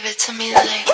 to me like.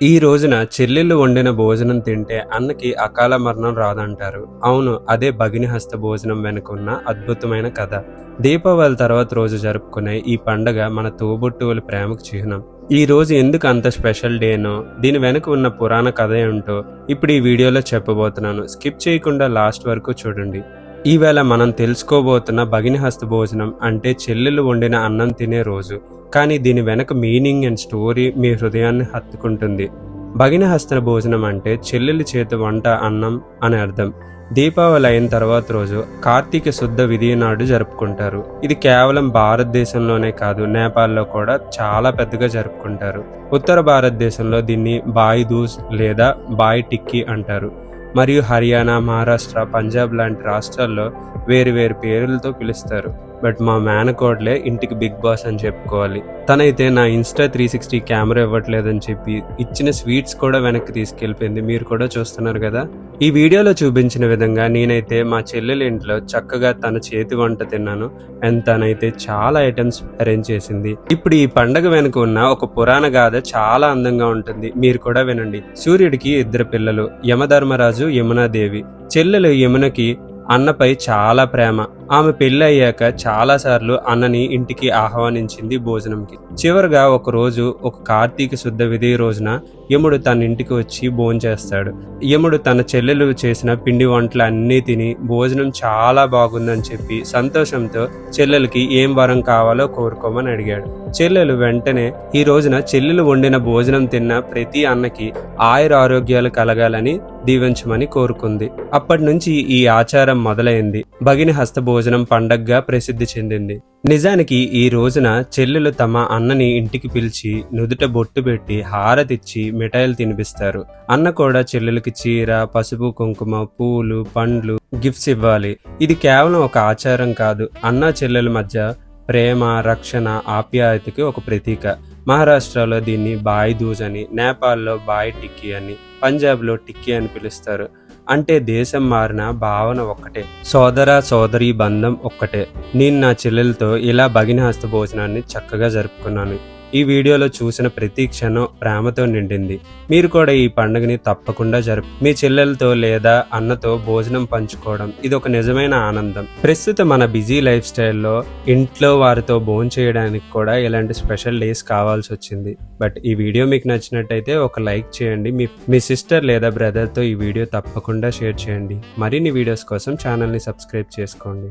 ఈ రోజున చెల్లెళ్ళు వండిన భోజనం తింటే అన్నకి అకాల మరణం రాదంటారు అవును అదే భగినిహస్త భోజనం వెనుకున్న అద్భుతమైన కథ దీపావళి తర్వాత రోజు జరుపుకునే ఈ పండగ మన తోబుట్టువుల ప్రేమకు చిహ్నం ఈ రోజు ఎందుకు అంత స్పెషల్ డేనో దీని వెనుక ఉన్న పురాణ కథ ఏంటో ఇప్పుడు ఈ వీడియోలో చెప్పబోతున్నాను. స్కిప్ చేయకుండా లాస్ట్ వరకు చూడండి. ఈవేళ మనం తెలుసుకోబోతున్న భగినిహస్త భోజనం అంటే చెల్లెలు వండిన అన్నం తినే రోజు. కానీ దీని వెనక మీనింగ్ అండ్ స్టోరీ మీ హృదయాన్ని హత్తుకుంటుంది. భగినహస్త భోజనం అంటే చెల్లెలి చేతి వంట అన్నం అని అర్థం. దీపావళి అయిన తర్వాత రోజు కార్తీక శుద్ధ విధి నాడు జరుపుకుంటారు. ఇది కేవలం భారతదేశంలోనే కాదు నేపాల్లో కూడా చాలా పెద్దగా జరుపుకుంటారు. ఉత్తర భారతదేశంలో దీన్ని బాయి దూస్ లేదా బాయ్ టిక్కీ అంటారు. మరియు హర్యానా మహారాష్ట్ర పంజాబ్ లాంటి రాష్ట్రాల్లో వేరు వేరు పేర్లతో పిలుస్తారు. బట్ మా మేనకోడలే ఇంటికి బిగ్ బాస్ అని చెప్పుకోవాలి. తనైతే నా ఇన్స్టా త్రీ సిక్స్టీ కెమెరా ఇవ్వట్లేదని చెప్పి ఇచ్చిన స్వీట్స్ కూడా వెనక్కి తీసుకెళ్ళిపోయింది. మీరు కూడా చూస్తున్నారు కదా? ఈ వీడియోలో చూపించిన విధంగా నేనైతే మా చెల్లెల ఇంట్లో చక్కగా తన చేతి వంట తిన్నాను. అండ్ తనైతే చాలా ఐటమ్స్ అరేంజ్ చేసింది. ఇప్పుడు ఈ పండగ వెనుక ఉన్న ఒక పురాణ గాథ చాలా అందంగా ఉంటుంది. మీరు కూడా వినండి. సూర్యుడికి ఇద్దరు పిల్లలు యమధర్మరాజు యమునాదేవి. చెల్లెలు యమునకి అన్నపై చాలా ప్రేమ. ఆమె పెళ్ళి అయ్యాక చాలాసార్లు అన్నని ఇంటికి ఆహ్వానించింది భోజనంకి. చివరిగా ఒక రోజు ఒక కార్తీక శుద్ధ విధి రోజున యముడు తన ఇంటికి వచ్చి భోంచేస్తాడు. యముడు తన చెల్లెలు చేసిన పిండి వంటలు అన్నీ తిని భోజనం చాలా బాగుందని చెప్పి సంతోషంతో చెల్లెలకి ఏం వరం కావాలో కోరుకోమని అడిగాడు. చెల్లెలు వెంటనే ఈ రోజున చెల్లెలు వండిన భోజనం తిన్న ప్రతి అన్నకి ఆయుర ఆరోగ్యాలు కలగాలని దీవించమని కోరుకుంది. అప్పటి నుంచి ఈ ఆచారం మొదలైంది. భగిని హస్త భోజనం పండగగా ప్రసిద్ధి చెందింది. నిజానికి ఈ రోజున చెల్లెలు తమ అన్నని ఇంటికి పిలిచి నుదుట బొట్టు పెట్టి హారతిచ్చి మిఠాయిలు తినిపిస్తారు. అన్న కూడా చెల్లెలకి చీర పసుపు కుంకుమ పూలు పండ్లు గిఫ్ట్స్ ఇవ్వాలి. ఇది కేవలం ఒక ఆచారం కాదు. అన్న చెల్లెల మధ్య ప్రేమ రక్షణ ఆప్యాయతకి ఒక ప్రతీక. మహారాష్ట్రలో దీన్ని బాయ్ దూజ్ అని నేపాల్లో బాయ్ టిక్కీ అని పంజాబ్లో టిక్కీ అని పిలుస్తారు. అంటే దేశం మారిన భావన ఒక్కటే. సోదర సోదరి బంధం ఒక్కటే. నేను నా చెల్లెలతో ఇలా భగిన హస్త భోజనాన్ని చక్కగా జరుపుకున్నాను. ఈ వీడియోలో చూసిన ప్రతి క్షణం ప్రేమతో నిండింది. మీరు కూడా ఈ పండుగని తప్పకుండా జరుపు మీ చెల్లెలతో లేదా అన్నతో భోజనం పంచుకోవడం ఇది ఒక నిజమైన ఆనందం. ప్రస్తుతం మన బిజీ లైఫ్ స్టైల్లో ఇంట్లో వారితో భోజనం చేయడానికి కూడా ఇలాంటి స్పెషల్ డేస్ కావాల్సి వచ్చింది. బట్ ఈ వీడియో మీకు నచ్చినట్టయితే ఒక లైక్ చేయండి. మీ మీ సిస్టర్ లేదా బ్రదర్తో ఈ వీడియో తప్పకుండా షేర్ చేయండి. మరిన్ని వీడియోస్ కోసం ఛానల్ని సబ్స్క్రైబ్ చేసుకోండి.